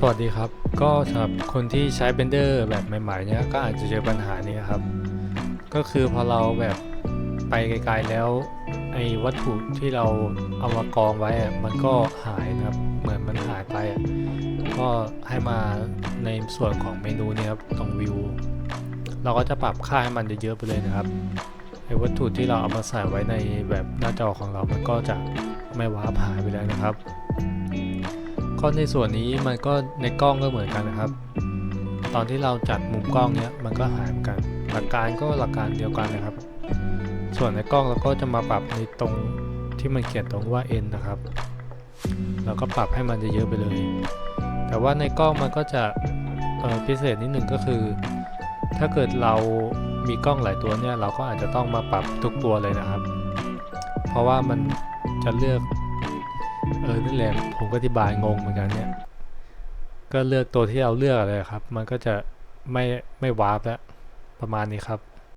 สวัสดีครับ ก็สำหรับคนที่ใช้ Blender แบบใหม่ๆเนี่ยก็อาจจะเจอปัญหานี้ครับ ก็คือพอเราแบบไปไกลๆแล้วไอ้วัตถุที่เราเอามากองไว้อะมันก็หายนะครับ เหมือนมันหายไปอะก็ให้มาในส่วนของเมนูนี้ครับตรงวิว เราก็จะปรับค่าให้มันเยอะๆไปเลยนะครับไอ้วัตถุที่เราเอามาใส่ไว้ในแบบหน้าจอของเรา มันก็จะไม่ว้าหายไปแล้วนะครับ ก็ในส่วนนี้มันก็ในกล้องก็เหมือนกันนะครับ ตอนที่เราจัดมุมกล้องเนี้ยมันก็หายเหมือนกัน หลักการก็หลักการเดียวกันนะครับ ส่วนในกล้องเราก็จะมาปรับในตรงที่มันเขียนตรงว่า n นะครับเราก็ปรับให้มันจะเยอะไปเลย แต่ว่าในกล้องมันก็จะพิเศษนิดหนึ่งก็คือ ถ้าเกิดเรามีกล้องหลายตัวเนี่ยเราก็อาจจะต้องมาปรับทุกตัวเลยนะครับ เพราะว่ามันจะเลือก เออนั่นแหละผมก็อธิบายงงเหมือนกันเนี่ยก็เลือกตัวที่เราเลือกเลยครับ มันก็จะไม่ไม่วาร์ปแล้วประมาณนี้ครับ